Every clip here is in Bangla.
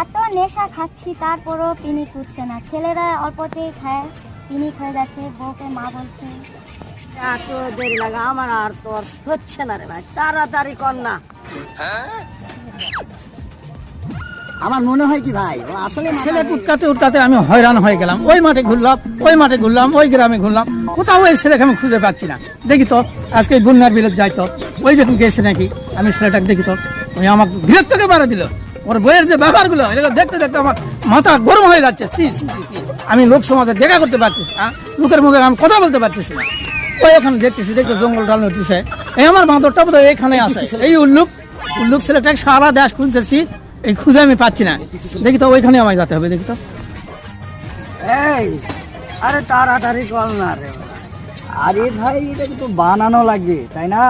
এত নেশা খাচ্ছি তারপরও পিনিক উঠছে না। ছেলেরা অল্পতেই খায় পিনিক হয়ে যাচ্ছে বউকে মা বলছে। এত দেরি লাগে আমার আর তোর হচ্ছে না রে ভাই তাড়াতাড়ি কর না। আমার মনে হয় কি ভাই? ও আসলে ছেলে উটকাতে উটকাতে আমি হয়রান হয়ে গেলাম। ওই মাঠে ঘুরলাম ওই মাঠে ঘুরলাম ওই গ্রামে ঘুরলাম। কোথাও ওই ছেলেকে আমি খুঁজে পাচ্ছি না। দেখি তো আজকে এই বন্যার বিলে যাই তো। ওই যখন গেছে নাকি আমি ছেলেটাকে দেখি তো ওই আমাকে বিরক্তকে মারা দিল। ওর বইয়ের যে ব্যাপারগুলো এগুলো দেখতে দেখতে আমার মাথা গরম হয়ে যাচ্ছে। আমি লোক সমাজে দেখা করতে পারতেছি না লোকের মুখে আমি কথা বলতে পারতেছি না। ওই ওখানে দেখতেছি দেখতে জঙ্গল ডাল উঠতেছে এই আমার বাঁদরটা বোধ এখানে আছে। এই উল্লুক উল্লুক ছেলেটাকে সারা দেশ খুঁজতেছি। এই খুঁজে আমি পাচ্ছি না। দেখি তো ওইখানে আমায় যেতে হবে, দেখি তো। এই, আরে তাড়াতাড়ি কর না রে। আরে ভাই, এটা তো বানানো লাগবে তাই না?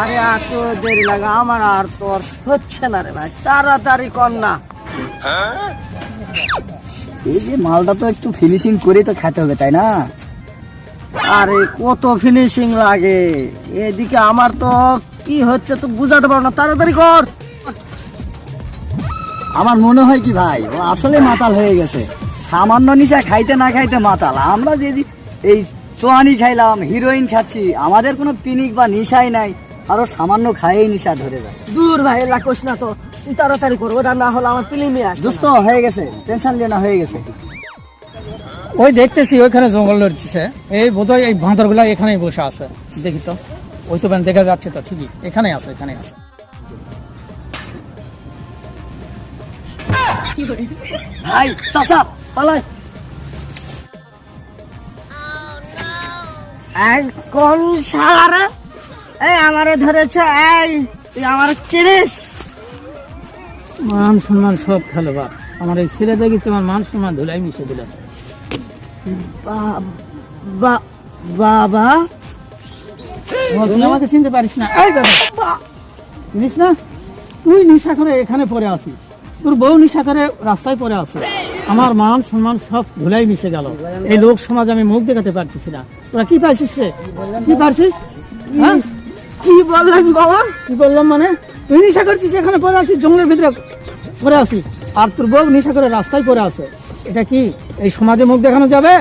আরে এত দেরি লাগে, আমার আর তোর হচ্ছে না রে ভাই, তাড়াতাড়ি কর না। এই যে মালটা তো একটু ফিনিশিং করে তো খেতে হবে, তাই না? আরে কত ফিনিশিং লাগে, এদিকে আমার তো কি হচ্ছে তো বুঝাতে পারো না, তাড়াতাড়ি কর। আমার মনে হয় কি ভাই ও আসলে মাতাল হয়ে গেছে। সামান্য নিশা খাইতে না খাইতে মাতাল। আমরা যদি এই চোয়ানি খাইলাম হিরোইন খাচ্ছি আমাদের কোনো পিনিক বা নিশাই নাই। আরও সামান্য খাইয়েই নিশা ধরে যায়। দূর ভাই লাকোস না তো। তুই তাড়াতাড়ি করো ওটা না হলে আমার ফিল্মে আস দোস্ত হয়ে গেছে টেনশন লিয়ে না হয়ে গেছে। ওই দেখতেছি ওইখানে জঙ্গল লড়তেছে। এই বোধহয় এই বাঁদরগুলা এখানেই বসে আছে। দেখি তো ওই তো দেখা যাচ্ছে তো ঠিকই। এখানে আছে এখানে আছে। ভাই চাচা পালাই এই কোন শালারা এই আমারে ধরেছে, এই, তুই আমার চিনিস? মান সম্মান সব খেলো বাপ। আমার এই ছেলে দেখি তোমার মান সম্মান ধুলাই মিশে দিল। বা- বা- বাবা। তুই আমাকে চিনতে পারিস না। এই দাদা চিনিস না? তুই নিশা করে এখানে পড়ে আসিস তোর বউ নিশা করে রাস্তায় পড়ে আছে। আমার মান সম্মান সব ধুলাই মিশে গেল। এই লোক সমাজ আমি মুখ দেখাতে পারতেছি না। তোরা কি পাইছিস রে? কি পারছিস? হ্যাঁ? কি বললেন বাবা কি বললাম মানে? তুই নিশা করছিস এখানে পরে আসিস জঙ্গলের ভিতরে পরে আসিস আর তোর বউ নিশা করে রাস্তায় পরে আছে। এটা কি এই সমাজে মুখ দেখানো যাবে?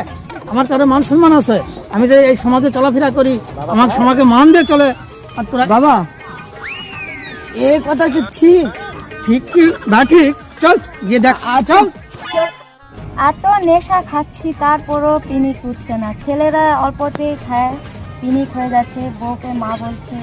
আমার তার মান সম্মান আছে। আমি যে এই সমাজে চলাফেরা করি আমার সমাজে মান দিয়ে চলে। আর তোরা বাবা এই কথা কি ঠিক? ঠিক কি? না ঠিক? চল গিয়ে দেখ। চল। এত নেশা খাচ্ছি তারপরও পিনিক উঠছে না। ছেলেরা অল্পতেই খায় পিনিক হয়ে যাচ্ছে বউকে মা বলছে।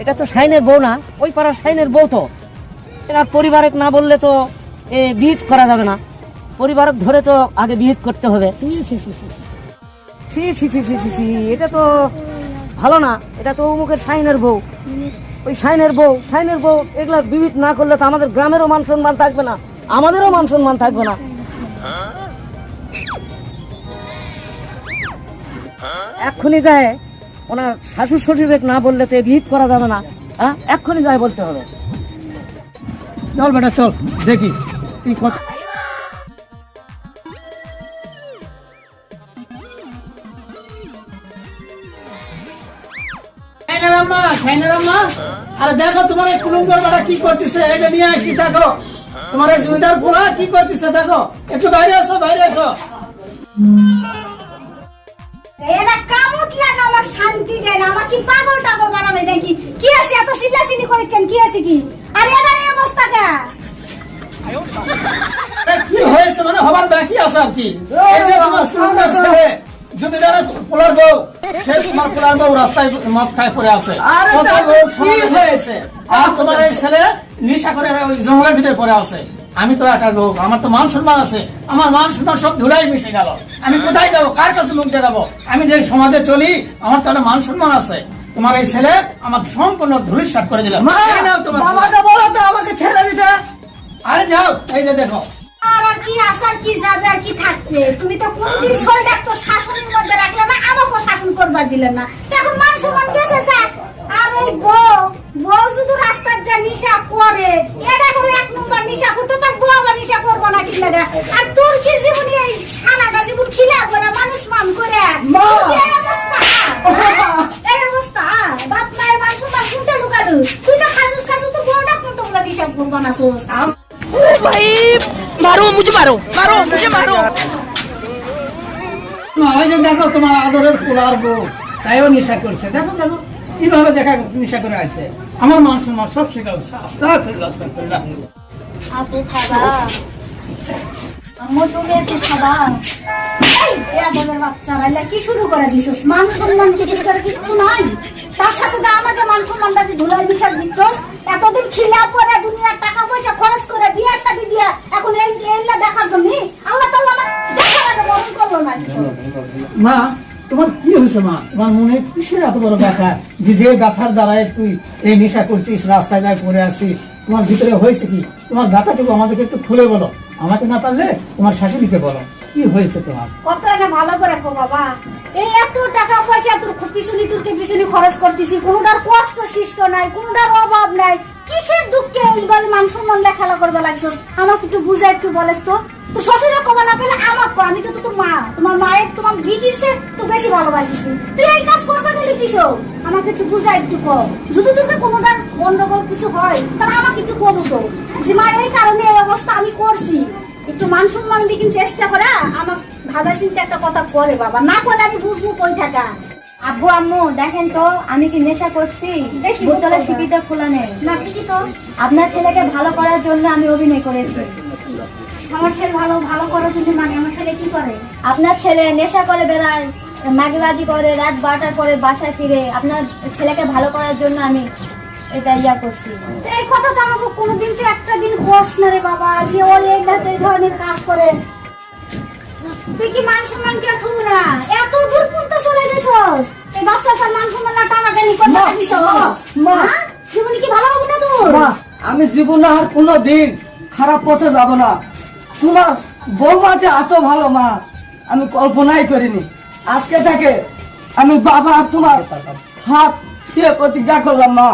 এটা তো সাইনের বউ না ওই পাড়ার শাইনের বউ তো। এরা পরিবারক না বললে তো এ বিহিত করা যাবে না। পরিবারক ধরে তো আগে বিহিত করতে হবে এটা তো ভালো না এটা তো অমুকের শাইনের বউ ওই সাইনের বউ শাইনের বউ এগুলা বিহিত না করলে তো আমাদের গ্রামেরও মান সম্মান থাকবে না আমাদেরও মান সম্মান থাকবে না এক্ষুনি যায় ওনার শাশুড় শ্বশুরের না বললে তো বিহিত করা যাবে না হ্যাঁ এক্ষুনি যায় বলতে হবে চল বেটা চল দেখি তুই কত আরে দেখো তোমার এই কুলুঙ্গর বেটা কি করতেছে? এই যে নিয়ে আসছি দেখো। তোমার এই জমিদার পোলা কি করতেছে দেখো। একটু বাইরে আসো বাইরে আসো এরা কামত লাগা আমার শান্তি দেয় না। আমাকে পাগল টাগল বানাবে দেখি। কি আছে? এত চিল্লাচিল্লি করেছেন কি আছে কি? আর এবার এই অবস্থা কে আরে কি হয়েছে মানে? হবার বাকি আছে আর কি। জমিদারের পোলার বউ তোমার পোলার বউ রাস্তায় মদ খায় পড়ে আছে। হয়েছে? আর তোমার এই ছেলে নিশা করে ওই জঙ্গলের ভিতরে পড়ে আছে। আমি তো একটা লোক আমার তো মান সম্মান আছে। আমার মান সম্মান সব ধুলাই মিশে গেল। আমি কোথায় যাব? কার কাছে মুখ দেখাবো আমি যে সমাজে চলি আমার তো একটা মান সম্মান আছে। তোমার এই ছেলে আমাকে সম্পূর্ণ ধুলিস করে দিল। বলো তো আমাকে ছেড়ে দিতে। আরে যাও এই যে দেখো কি আসার কি যাবে আর কি থাকবে? তুমি তো কোনদিন শরীরটা তো শাসনের মধ্যে রাখলে না আমাকে শাসন করবার দিলেন না। এখন মান সম্মান গেছে যাক আর এই বউ বউ যদি রাস্তার যা নিশা করে এটা করে এক নম্বর নিশা করতো তার বউ আবার নিশা করব না কি আর তোর কি জীবনে এই সারাটা জীবন খিলা করে? মানুষ মান করে। অবস্থা! বাপ মায়ের মান তুই তো খাসুস খাসুস তো বড় ডাক্তার তোমরা নিশা করব না ভাই! मुझे मारो मारो मुझे मारो ওই যে দেখো তোমার আদরের পোলার বউ তাইও নেশা করছে দেখো দেখো কিভাবে দেখা নেশা করে আছে আমার মান সম্মান সব শিকার আস্তাগফিরুল্লাহ আস্তাগফিরুল্লাহ আপু খাবা আম্মু তুমি একটু খাবা এই বেয়াদবের বাচ্চারা এলা কি শুরু করে দিছিস মান সম্মান কি তোর করে কিচ্ছু নাই তার সাথে তো আমাকে মান সম্মানটা যে ধুলাই মিশাল দিচ্ছস। এতদিন খিলা পরে দুনিয়ার টাকা পয়সা খরচ করে বিয়ে শাদি দিয়া এখন এই এইলা দেখার জন্য আল্লাহ তাআলা আমার দেখার আগে বরণ করল না মা, তোমার কি হয়েছে মা? তোমার মনে কিসের এত বড় ব্যথা? যে যে ব্যথার দ্বারাই তুই এই নেশা করছিস, রাস্তায় যায় পড়ে আসছিস, তোমার ভিতরে হয়েছে কি? তোমার ব্যথাটুকু আমাদেরকে একটু খুলে বলো। আমাকে না পারলে তোমার শাশুড়িকে বলো। কি হয়েছে তোমার? কত না ভালো করে কো বাবা। এই এত টাকা পয়সা তোর পিছনি, তোরকে পিছনি খরচ করতেছি। কোনোটার কষ্ট সৃষ্ট নাই, কোনোটার অভাব নাই। কিসের দুঃখে এই এইবার মান সম্মান লেখালা করবে লাগছো? আমাকে একটু বুঝা, একটু বলে তো। তো শ্বশুরের কমা না পেলে আমার কর আমি তো তোর মা। তোমার মায়ের তোমার দিদিরছে তো বেশি ভালোবাসিস তুই। এই কাজ করতে গেলি কিসো আমাকে একটু বুঝা, একটু কর যদি তোকে কোনোটার গন্ডগোল কিছু হয়, তাহলে আমাকে একটু করব তো। যে মা, এই কারণে এই অবস্থা আমি করছি। একটু মান সম্মান দিকে চেষ্টা করে। আমার ভাবা চিন্তা একটা কথা করে বাবা। না করলে আমি বুঝব কই থাকা। আব্বু আম্মু দেখেন তো আমি কি নেশা করছি? বোতলে। সিপিতে খোলা নেই। না ঠিকই তো। আপনার ছেলেকে ভালো করার জন্য আমি অভিনয় করেছি। আমার ছেলে ভালো ভালো করে যদি মানে আমার ছেলে কি করে? আপনার ছেলে নেশা করে বেড়ায় মাগিবাজি করে রাত বারোটার পরে বাসায় ফিরে আপনার ছেলেকে ভালো করার জন্য আমি এটা ইয়া করছি। এই কথা তো আমাকে কোনোদিন তো একটা দিন কোর্স না রে বাবা যে ও এই ধরনের কাজ করে। তুই কি মান সম্মান কে না? এত দূর পর্যন্ত চলে গেছস এই বাচ্চা সার মান সম্মান না টানাটানি করতে মা, লাগিস মা, মা। জীবনে কি ভালো হবে না তোর? মা আমি জীবনে আর কোনো দিন খারাপ পথে যাব না। তোমার বৌমা যে এত ভালো মা আমি কল্পনাই করিনি। আজকে থেকে আমি বাবা তোমার হাত সে প্রতিজ্ঞা করলাম মা।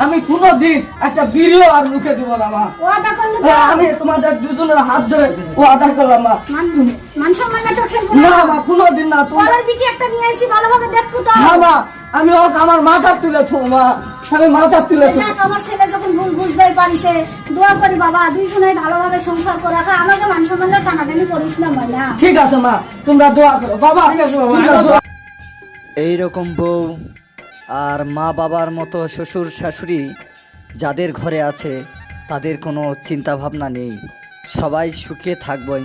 আমি কোনো দিন একটা বিড়িও আর মুখে দিব না মা। ও আদা করলে তো হ্যাঁ, আমি তোমাদের দুজনের হাত ধরে ও আদা করলাম মা। মান- মান সম্মান না তোর খেলব না না মা কোনো দিন না তোমার বিটি একটা নিয়ে আসি ভালোভাবে দেখব তো হ্যাঁ মা আমি ওকে আমার মাথা তুলে থো মা। আমি মাথা তুলে থো আমার ছেলে যখন ভুল বুঝতে পারিছে দোয়া করি বাবা দুইজনে ভালোভাবে সংসার করে রাখা। আমাকে মান সম্মান টানাটানি করিস না ভাই না। ঠিক আছে মা তোমরা দোয়া করো। বাবা ঠিক আছে বাবা, দোয়া- এই রকম বউ আর মা বাবার মতো শ্বশুর শাশুড়ি যাদের ঘরে আছে, তাদের কোনো চিন্তা ভাবনা নেই। সবাই সুখে থাকব